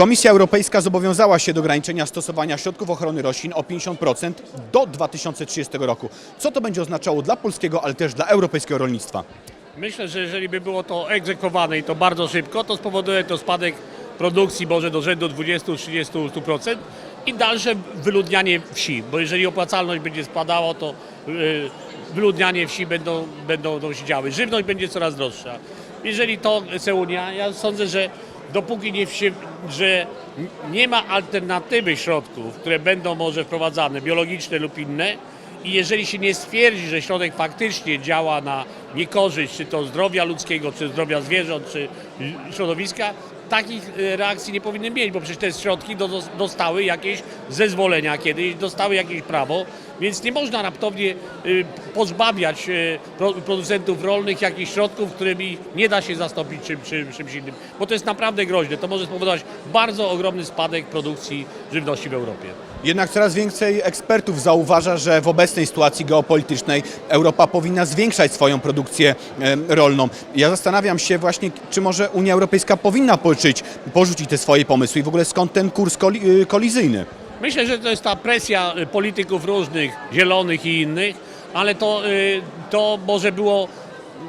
Komisja Europejska zobowiązała się do ograniczenia stosowania środków ochrony roślin o 50% do 2030 roku. Co to będzie oznaczało dla polskiego, ale też dla europejskiego rolnictwa? Myślę, że jeżeli by było to egzekwowane i to bardzo szybko, to spowoduje to spadek produkcji może do rzędu 20-30% i dalsze wyludnianie wsi, bo jeżeli opłacalność będzie spadała, to yy, wyludnianie wsi będą, będą się działy. Żywność będzie coraz droższa. Jeżeli to chce Unia, ja sądzę, że dopóki nie wsi, że nie ma alternatywy środków, które będą może wprowadzane, biologiczne lub inne, i jeżeli się nie stwierdzi, że środek faktycznie działa na niekorzyść, czy to zdrowia ludzkiego, czy zdrowia zwierząt, czy środowiska, takich e, reakcji nie powinny mieć, bo przecież te środki do- dostały jakieś zezwolenia kiedyś, dostały jakieś prawo, więc nie można raptownie y, pozbawiać pro- producentów rolnych jakichś środków, którymi nie da się zastąpić czym, czym, czymś innym, bo to jest naprawdę groźne. To może spowodować bardzo ogromny spadek produkcji żywności w Europie. Jednak coraz więcej ekspertów zauważa, że w obecnej sytuacji geopolitycznej Europa powinna zwiększać swoją produkcję rolną. Ja zastanawiam się właśnie, czy może Unia Europejska powinna porzucić, porzucić te swoje pomysły i w ogóle skąd ten kurs y, kolizyjny? Myślę, że to jest ta presja y, polityków różnych, zielonych i innych, ale to, y, to może było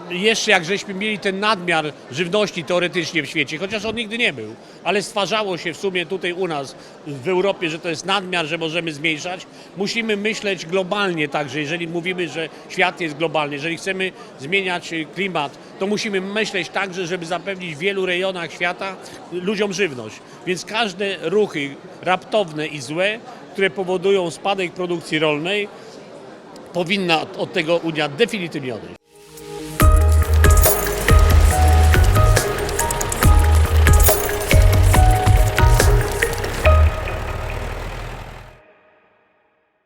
jeszcze jak żeśmy mieli ten nadmiar żywności teoretycznie w świecie, chociaż on nigdy nie był, ale stwarzało się w sumie tutaj u nas w Europie, że to jest nadmiar, że możemy zmniejszać. Musimy myśleć globalnie także, jeżeli mówimy, że świat jest globalny, jeżeli chcemy zmieniać y, klimat, to musimy myśleć także, żeby zapewnić w wielu rejonach świata ludziom żywność. Więc każde ruchy raptowne i złe, które powodują spadek produkcji rolnej, powinna od tego Unia definitywnie odejść.